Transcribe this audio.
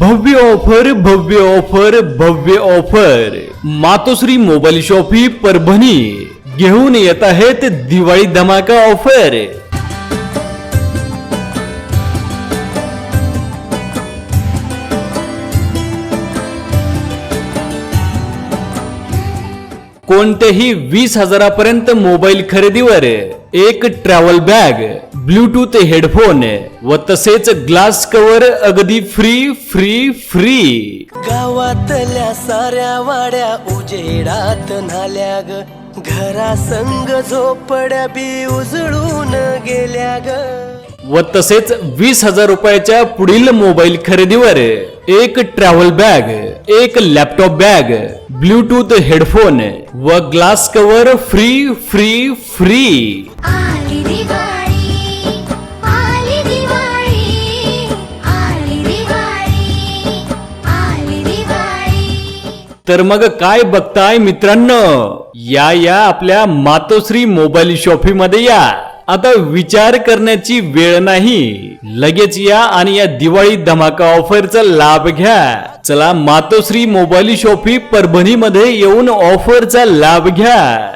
भव्य ऑफर भव्य ऑफर भव्य ऑफर. मातोश्री मोबाईल शॉप ही परभणी घेऊन येत आहेत दिवाळी धमाका ऑफर. कोणत्याही वीस हजारापर्यंत मोबाईल खरेदीवर. एक ट्रॅव्हल बॅग ब्लूटूथ हेडफोन व तसेच ग्लास कव्हर अगदी फ्री फ्री फ्री गावातल्या साऱ्या वाड्या उजेडात नाल्या ग घरा संग झोपड्या बी उजळून गेल्या ग व तसेच वीस हजार रुपयाच्या पुढील मोबाईल खरेदीवर एक ट्रॅव्हल बॅग एक लॅपटॉप बॅग ब्लूटूथ हेडफोन व glass cover free free free तर मग काय बघताय मित्रांनो? या या आपल्या मातोश्री मोबाईल शॉपीमध्ये या. आता विचार करण्याची वेळ नाही. लगेच या आणि या दिवाळी धमाका ऑफरचा लाभ घ्या. चला मातोश्री मोबाईल शॉपी परभणी मध्ये येऊन ऑफरचा लाभ घ्या.